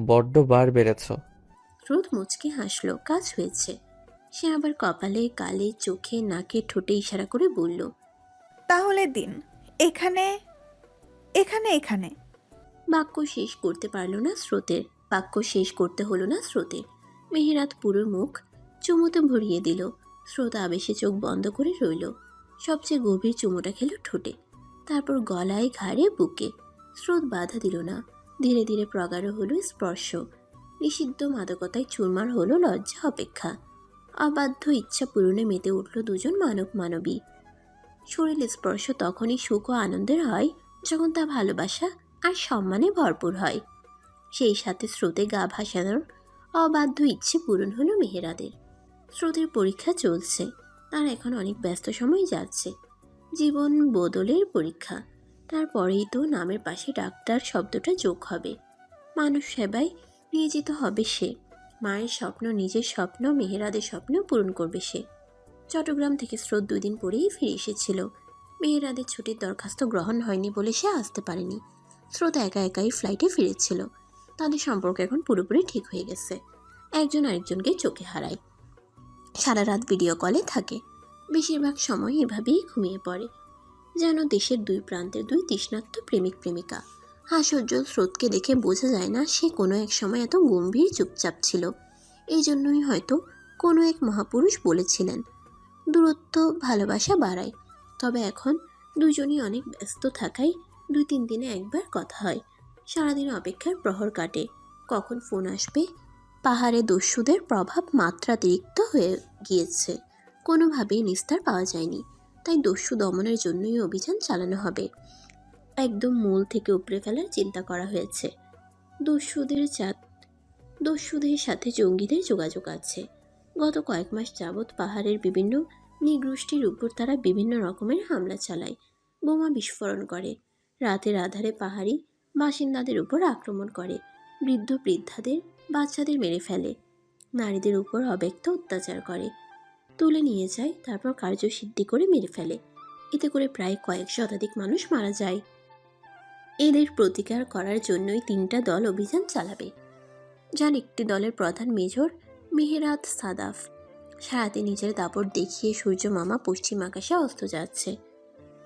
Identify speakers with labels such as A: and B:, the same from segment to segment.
A: বড্ড বার বেড়েছ।
B: রোদ মুচকে হাসলো কাজ হয়েছে। সে আবার কপালে গালে চোখে নাকে ঠোঁটে ইশারা করে বলল
C: তাহলে দিন এখানে এখানে এখানে।
B: বাক্য শেষ করতে পারল না স্রোতের বাক্য শেষ করতে হলো না স্রোতের। মেহেরাত পুরো মুখ চুমুতে ভরিয়ে দিল। স্রোত আবেশে চোখ বন্ধ করে রইল। সবচেয়ে গভীর চুমুটা খেলো ঠোঁটে। তারপর গলায় ঘাড়ে বুকে। স্রোত বাধা দিল না। ধীরে ধীরে প্রগাঢ় হলো স্পর্শ। নিষিদ্ধ মাদকতায় চুরমার হলো লজ্জা অপেক্ষা। অবাধ্য ইচ্ছা পূরণে মেতে উঠল দুজন মানব মানবী। শরীর স্পর্শ তখনই সুখ ও আনন্দের হয় যখন তা ভালোবাসা আর সম্মানে ভরপুর হয়। সেই সাথে স্রোতে গা ভাসানোর অবাধ্য ইচ্ছে পূরণ হলো মেহেরাদের। স্রোতের পরীক্ষা চলছে তার এখন অনেক ব্যস্ত সময় যাচ্ছে। জীবন বদলের পরীক্ষা। তারপরেই তো নামের পাশে ডাক্তার শব্দটা যোগ হবে। মানুষ সেবায় নিয়োজিত হবে সে। মায়ের স্বপ্ন, নিজের স্বপ্ন, মেহেরাদের স্বপ্ন পূরণ করবে সে। চট্টগ্রাম থেকে স্রোত দুই দিন পরেই ফিরে এসেছিল। মেহেরাদের ছুটির দরখাস্ত গ্রহণ হয়নি বলে সে আসতে পারেনি। স্রোত একা একাই ফ্লাইটে ফিরেছিল। তাদের সম্পর্ক এখন পুরোপুরি ঠিক হয়ে গেছে। একজন আরেকজনকে চোখে হারায়। সারা রাত ভিডিও কলে থাকে। বেশিরভাগ সময় এভাবেই ঘুমিয়ে পড়ে। যেন দেশের দুই প্রান্তের দুই তৃষ্ণার্ত প্রেমিক প্রেমিকা। হাস্যোজ্জ্বল স্রোতকে দেখে বোঝা যায় না সে কোনো এক সময় এত গম্ভীর চুপচাপ ছিল। এই জন্যই হয়তো কোনো এক মহাপুরুষ বলেছিলেন, দূরত্ব ভালোবাসা বাড়ায়। তবে এখন দুজনই অনেক ব্যস্ত থাকায় দুই তিন দিনে একবার কথা হয়। সারাদিন অপেক্ষার প্রহর কাটে। কখন ফোন আসবে? পাহাড়ে দস্যুদের প্রভাব মাত্রাতিরিক্ত হয়ে গিয়েছে। কোনোভাবেই নিস্তার পাওয়া যায়নি। তাই দস্যু দমনের জন্যই অভিযান চালানো হবে। একদম মূল থেকে উপড়ে ফেলার চিন্তা করা হয়েছে। দস্যুদের চাঁদ, দস্যুদের সাথে জঙ্গিদের যোগাযোগ আছে। গত কয়েক মাস যাবৎ পাহাড়ের বিভিন্ন নিগোষ্ঠীর উপর তারা বিভিন্ন রকমের হামলা চালায়, বোমা বিস্ফোরণ করে, রাতের আধারে পাহাড়ি বাসিন্দাদের উপর আক্রমণ করে, বৃদ্ধ বৃদ্ধাদের বাচ্চাদের মেরে ফেলে, নারীদের উপর অব্যক্ত অত্যাচার করে। তুলে নিয়ে যায়, তারপর কার্যসিদ্ধি করে মেরে ফেলে। এতে করে প্রায় কয়েক শতাধিক মানুষ মারা যায়। এদের প্রতিকার করার জন্যই তিনটা দল অভিযান চালাবে। যার একটি দলের প্রধান মেজর মেহেরাত সাদাফ। সারাতে নিজের দাপট দেখিয়ে সূর্য মামা পশ্চিম আকাশে অস্ত যাচ্ছে।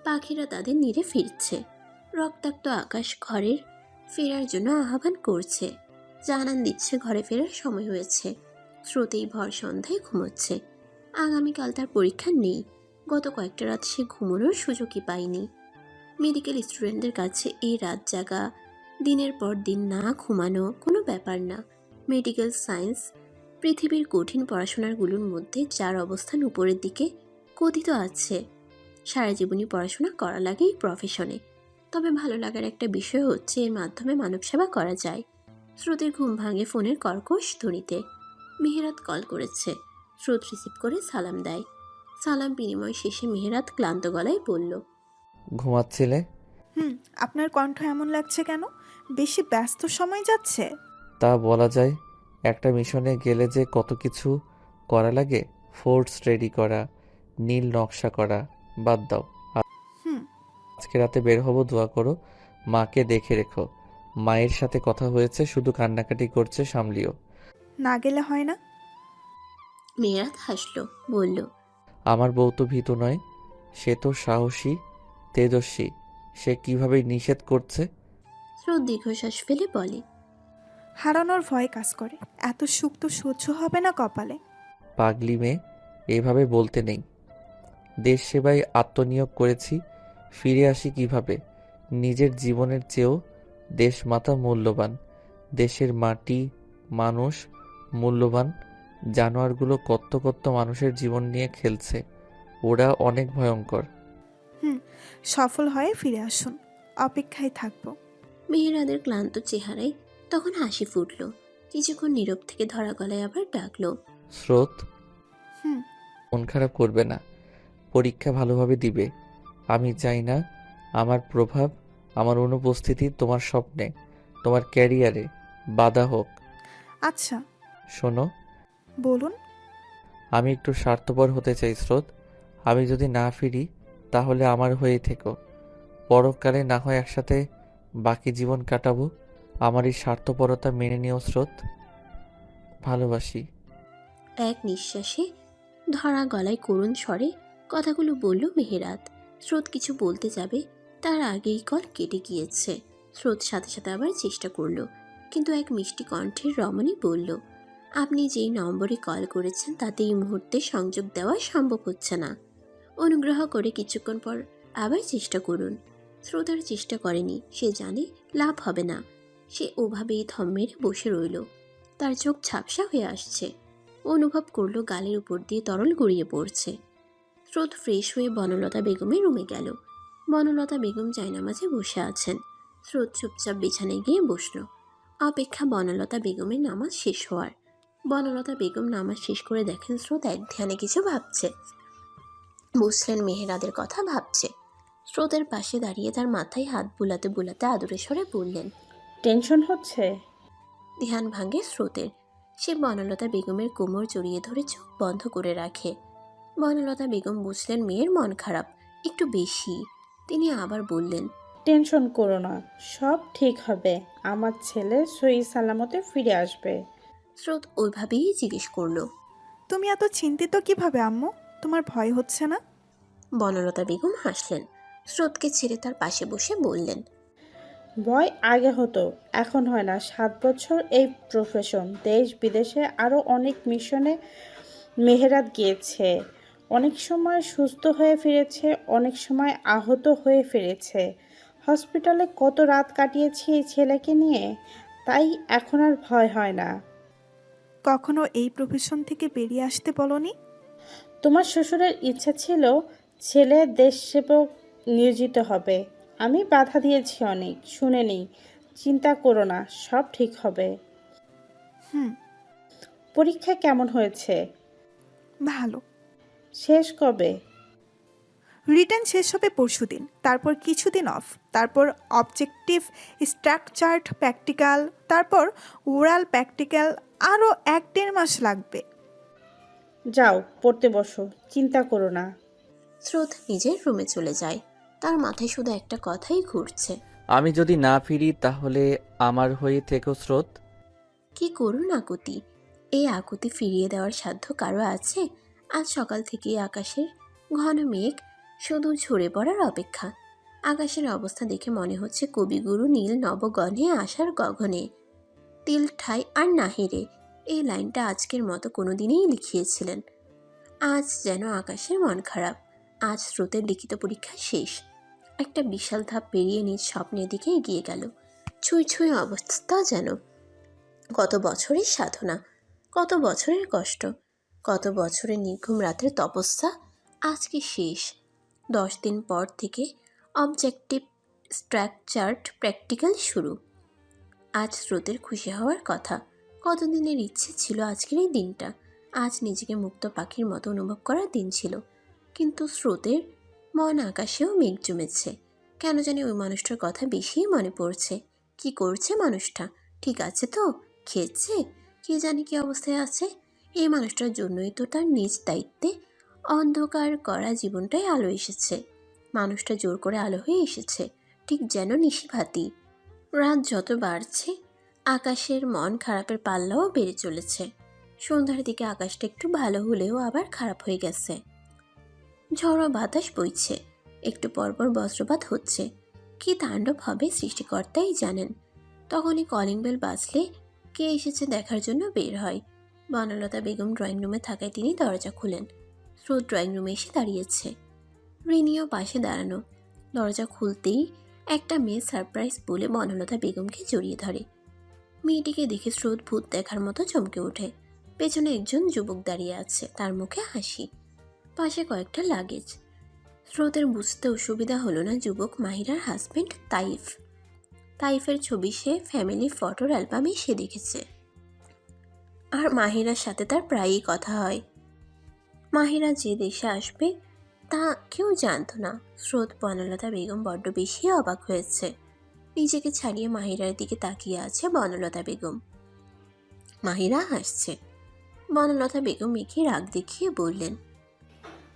B: পাখিরা তাদের নিরে ফিরছে। রক্তাক্ত আকাশ ঘরের ফেরার জন্য আহ্বান করছে। জানান দিচ্ছে ঘরে ফেরার সময় হয়েছে। স্রোতেই ভর সন্ধ্যায় ঘুমোচ্ছে। আগামীকাল তার পরীক্ষা নেই। গত কয়েকটা রাত সে ঘুমোনোর সুযোগই পায়নি। মেডিকেল স্টুডেন্টদের কাছে এই রাত জাগা, দিনের পর দিন না ঘুমানো কোনো ব্যাপার না। মেডিকেল সায়েন্স পৃথিবীর কঠিন পড়াশোনারগুলোর মধ্যে যার অবস্থান উপরের দিকে কথিত আছে। সারা জীবনই পড়াশোনা করা লাগে এই প্রফেশনে তবে ভালো লাগার একটা বিষয় হচ্ছে, এর মাধ্যমে মানব সেবা করা যায়। স্রোতের ঘুম ভাঙে ফোনের কর্কশ ধ্বনিতে। মেহেরাত কল করেছে। স্রোত রিসিভ করে সালাম দেয়। সালাম বিনিময় শেষে মেহেরাত ক্লান্ত গলায় বলল
A: ঘুমাচ্ছিলে?
C: হুম আপনার কণ্ঠ এমন লাগছে কেন? বেশি ব্যস্ত সময় যাচ্ছে।
A: তা বলা যায় একটা মিশনে গেলে যে কত কিছু করা লাগে ফোর্স রেডি করা নীল নকশা করা বাদ দাও।
C: হুম।
A: আজকে রাতে বের হব দোয়া করো মাকে দেখে রেখো। মায়ের সাথে কথা হয়েছে শুধু কান্নাকাটি করছে সামলিও।
C: না গেলে হয় না?
B: মেহেরাত হাসলো বলল
A: আমার বউ তো ভীতু নয় সে তো সাহসী তেজস্বী সে কীভাবে নিষেধ করছে?
B: স্রোত দীর্ঘশ্বাস ফেলে বলে
C: হারানোর ভয় কাজ করে এত সুখ তো সহ্য হবে না কপালে।
A: পাগলি মেয়ে এভাবে বলতে নেই। দেশ সেবায় আত্মনিয়োগ করেছি ফিরে আসি কীভাবে? নিজের জীবনের চেয়েও দেশ মাতা মূল্যবান দেশের মাটি মানুষ মূল্যবান জানোয়ারগুলো কত কত মানুষের জীবন নিয়ে খেলছে। ওরা অনেক ভয়ঙ্কর।
C: সফল হয়ে ফিরে আসুন। অপেক্ষায় থাকব।
B: মেহেরাদের ক্লান্ত চেহারায় তখন হাসি ফুটল। কিছুক্ষণ নীরব থেকে ধরা গলায় আবার ডাকলো।
A: স্রোত?
C: হুম।
A: মন খারাপ করবে না। পরীক্ষা ভালোভাবে দিবে। আমি চাই না আমার প্রভাব আমার অনুপস্থিতি তোমার স্বপ্নে তোমার ক্যারিয়ারে বাধা হোক।
C: আচ্ছা।
A: শোনো।
C: বলুন।
A: আমি একটু স্বার্থপর হতে চাই স্রোত। আমি যদি না ফিরি তাহলে আমার হয়ে থেকো। পরকালে না হয় একসাথে বাকি জীবন কাটাবো। আমার এই স্বার্থপরতা মেনে নিও স্রোত। ভালোবাসি।
B: এক নিঃশ্বাসে ধরা গলায় করুণ স্বরে কথাগুলো বলল মেহেরাত। স্রোত কিছু বলতে যাবে তার আগেই কল কেটে গিয়েছে। স্রোত সাথে সাথে আবার চেষ্টা করল কিন্তু এক মিষ্টি কণ্ঠের রমণী বলল আপনি যেই নম্বরে কল করেছেন তাতে এই মুহূর্তে সংযোগ দেওয়া সম্ভব হচ্ছে না। অনুগ্রহ করে কিছুক্ষণ পর আবার চেষ্টা করুন। স্রোত আর চেষ্টা করেনি, সে জানে লাভ হবে না। সে ওভাবেই থম মেরে বসে রইল। তার চোখ ঝাপসা হয়ে আসছে। অনুভব করল গালের উপর দিয়ে তরল গড়িয়ে পড়ছে। স্রোত ফ্রেশ হয়ে বনলতা বেগমের রুমে গেল। বনলতা বেগম জায়নামাজে বসে আছেন। স্রোত চুপচাপ বিছানায় গিয়ে বসল। অপেক্ষা বনলতা বেগমের নামাজ শেষ হওয়ার। বনলতা বেগম নামাজ শেষ করে দেখেন স্রোত এক ধ্যানে কিছু ভাবছে। বুঝলেন মেহেরাদের কথা ভাবছে। স্রোতের পাশে দাঁড়িয়ে তার মাথায় হাত বুলাতে বুলাতে আদুরে স্বরে বললেন
D: টেনশন হচ্ছে?
B: ধ্যান ভাঙে স্রোতের। সে বনলতা বেগমের কোমর জড়িয়ে ধরে চোখ বন্ধ করে রাখে। বনলতা বেগম বুঝলেন মেয়ের মন খারাপ একটু বেশি। তিনি আবার বললেন
D: টেনশন করো না সব ঠিক হবে। আমার ছেলে সই সালামতে ফিরে আসবে।
B: স্রোত ওইভাবেই জিজ্ঞেস করল।
C: তুমি এত চিন্তিত কীভাবে আম্মু? তোমার ভয় হচ্ছে না?
B: বনলতা বেগম হাসলেন। স্রোতকে ছেড়ে তার পাশে বসে বললেন
D: ভয় আগে হতো এখন হয় না। সাত বছর এই প্রফেশন দেশ বিদেশে আরও অনেক মিশনে মেহেরাত গিয়েছে। অনেক সময় সুস্থ হয়ে ফিরেছে অনেক সময় আহত হয়ে ফিরেছে। হসপিটালে কত রাত কাটিয়েছি এই ছেলেকে নিয়ে? তাই এখন আর ভয় হয় না।
C: কখনো এই প্রফেশন থেকে বেরিয়ে আসতে বলনি?
D: তোমার শ্বশুরের ইচ্ছা ছিল ছেলে দেশ সেবক নিয়োজিত হবে। আমি বাধা দিয়েছি অনেক শুনেনি চিন্তা করো না সব ঠিক হবে।
C: হুম।
D: পরীক্ষা কেমন হয়েছে?
C: ভালো।
D: শেষ কবে?
C: রিটার্ন শেষ হবে পরশু দিন তারপর কিছুদিন অফ তারপর অবজেক্টিভ স্ট্রাকচার্ড প্র্যাকটিক্যাল তারপর ওরাল প্র্যাকটিক্যাল আরও এক দেড় মাস লাগবে।
D: যাও পড়তে বসো চিন্তা করো না।
B: স্রোত নিজের রুমে চলে যায়। তার মাথায় শুধু একটা কথাই ঘুরছে।
A: আমি যদি না ফিরি তাহলে আমার হয়ে থেকো স্রোত।
B: কি করুন আকুতি? এই আকুতি ফিরিয়ে দেওয়ার সাধ্য কারও আছে? আজ সকাল থেকেই আকাশের ঘন মেঘ শুধু ঝরে পড়ার অপেক্ষা। আকাশের অবস্থা দেখে মনে হচ্ছে কবিগুরু নীল নবগণে আসার গগনে। তিল ঠাই আর নাহিরে এই লাইনটা আজকের মতো কোনোদিনই লিখিয়েছিলেন। আজ যেন আকাশের মন খারাপ। আজ স্রোতের লিখিত পরীক্ষা শেষ। একটা বিশাল ধাপ পেরিয়ে নিজ স্বপ্নের দিকে এগিয়ে গেল। ছুঁই ছুঁই অবস্থা যেন। কত বছরের সাধনা, কত বছরের কষ্ট, কত বছরের নির্ঘুম রাতের তপস্যা আজকে শেষ? দশ দিন পর থেকে অবজেক্টিভ স্ট্রাকচার্ড প্র্যাকটিক্যাল শুরু। আজ স্রোতের খুশি হওয়ার কথা। কতদিনের ইচ্ছে ছিল আজকের এই দিনটা? আজ নিজেকে মুক্ত পাখির মতো অনুভব করার দিন ছিল। কিন্তু স্রোতের মন আকাশেও মেঘ জমেছে। কেন জানি ওই মানুষটার কথা বেশিই মনে পড়ছে। কি করছে মানুষটা? ঠিক আছে তো? খেয়েছে? কে জানি কি অবস্থায় আছে? এই মানুষটার জন্যই তো তার নিজ দায়িত্বে অন্ধকার করা জীবনটাই আলো এসেছে। মানুষটা জোর করে আলো হয়ে এসেছে। ঠিক যেন নিশিভাতি। রাত যত বাড়ছে, আকাশের মন খারাপের পাল্লাও বেড়ে চলেছে। সন্ধ্যার দিকে আকাশটা একটু ভালো হলেও আবার খারাপ হয়ে গেছে। ঝড়ো বাতাস বইছে, একটু পরপর বজ্রপাত হচ্ছে। কি তাণ্ডব হবে সৃষ্টিকর্তাই জানেন। তখনই কলিং বেল বাজলে কে এসেছে দেখার জন্য বের হয়। বনলতা বেগম ড্রয়িং রুমে থাকায় তিনি দরজা খুলেন। স্রোত ড্রয়িং রুমে এসে দাঁড়িয়েছে। রিনিও পাশে দাঁড়ানো। দরজা খুলতেই একটা মেয়ে সারপ্রাইজ বলে বনলতা বেগমকে জড়িয়ে ধরে। মেয়েটিকে দেখে স্রোত ভূত দেখার মতো চমকে ওঠে। পেছনে একজন যুবক দাঁড়িয়ে আছে, তার মুখে হাসি। পাশে কয়েকটা লাগেজ স্রোতের বুঝতে অসুবিধা হলো না যুবক মাহিরার হাজবেন্ড তাইফ। তাইফের ছবি সে ফ্যামিলি ফটোর অ্যালবামে সে দেখেছে। আর মাহিরার সাথে তার প্রায়ই কথা হয়। মাহিরা যে দেশে আসবে তা কেউ জানতো না। স্রোত বনলতা বেগম বড্ড বেশি অবাক হয়েছে। নিজেকে ছাড়িয়ে মাহিরার দিকে তাকিয়ে আছে বনলতা বেগম। মাহিরা হাসছে। বনলতা বেগম মেঘে রাগ দেখিয়ে বললেন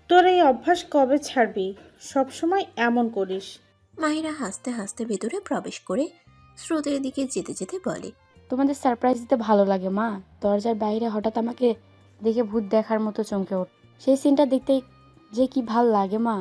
D: তোর এই অভ্যাস কবে ছাড়বি? সবসময় এমন করিস।
B: মাহিরা হাসতে হাসতে ভেতরে প্রবেশ করে স্রোতের দিকে যেতে যেতে বলে
E: তোমাদের সারপ্রাইজ দিতে ভালো লাগে মা। দরজার বাইরে হঠাৎ আমাকে দেখে ভূত দেখার মতো চমকে ওঠ সেই সিনটা দেখতে যে কি ভালো লাগে মা?